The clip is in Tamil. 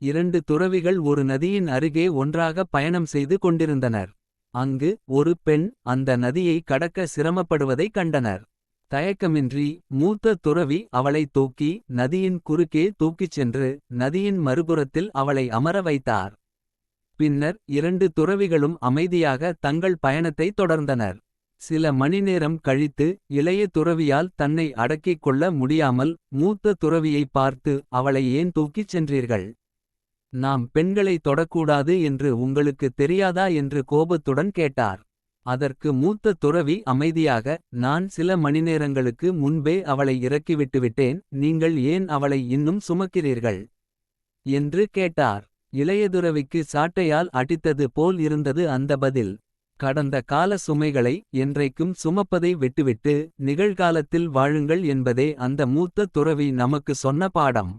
இரண்டு துறவிகள் ஒரு நதியின் அருகே ஒன்றாக பயணம் செய்து கொண்டிருந்தனர். அங்கு ஒரு பெண் அந்த நதியை கடக்க சிரமப்படுவதைக் கண்டனர். தயக்கமின்றி மூத்த துறவி அவளை தூக்கி நதியின் குறுக்கே தூக்கிச் சென்று. நதியின் மறுபுறத்தில் அவளை அமர வைத்தார். பின்னர் இரண்டு துறவிகளும் அமைதியாக தங்கள் பயணத்தை தொடர்ந்தனர். சில மணிநேரம் கழித்து இளைய துறவியால் தன்னை அடக்கிக் கொள்ள முடியாமல். மூத்த துறவியை பார்த்து அவளை ஏன் தூக்கிச் சென்றீர்கள். நாம் பெண்களை தொடக்கூடாது என்று உங்களுக்கு தெரியாதா என்று கோபத்துடன் கேட்டார். அதற்கு மூத்த துறவி அமைதியாக நான் சில மணிநேரங்களுக்கு முன்பே அவளை இறக்கிவிட்டுவிட்டேன் நீங்கள் ஏன் அவளை இன்னும் சுமக்கிறீர்கள். என்று கேட்டார் இளையதுறவிக்கு சாட்டையால் அடித்தது போல் இருந்தது அந்த பதில். கடந்த கால சுமைகளை என்றைக்கும் சுமப்பதை விட்டுவிட்டு. நிகழ்காலத்தில் வாழுங்கள் என்பதே அந்த மூத்த துறவி நமக்கு சொன்ன பாடம்.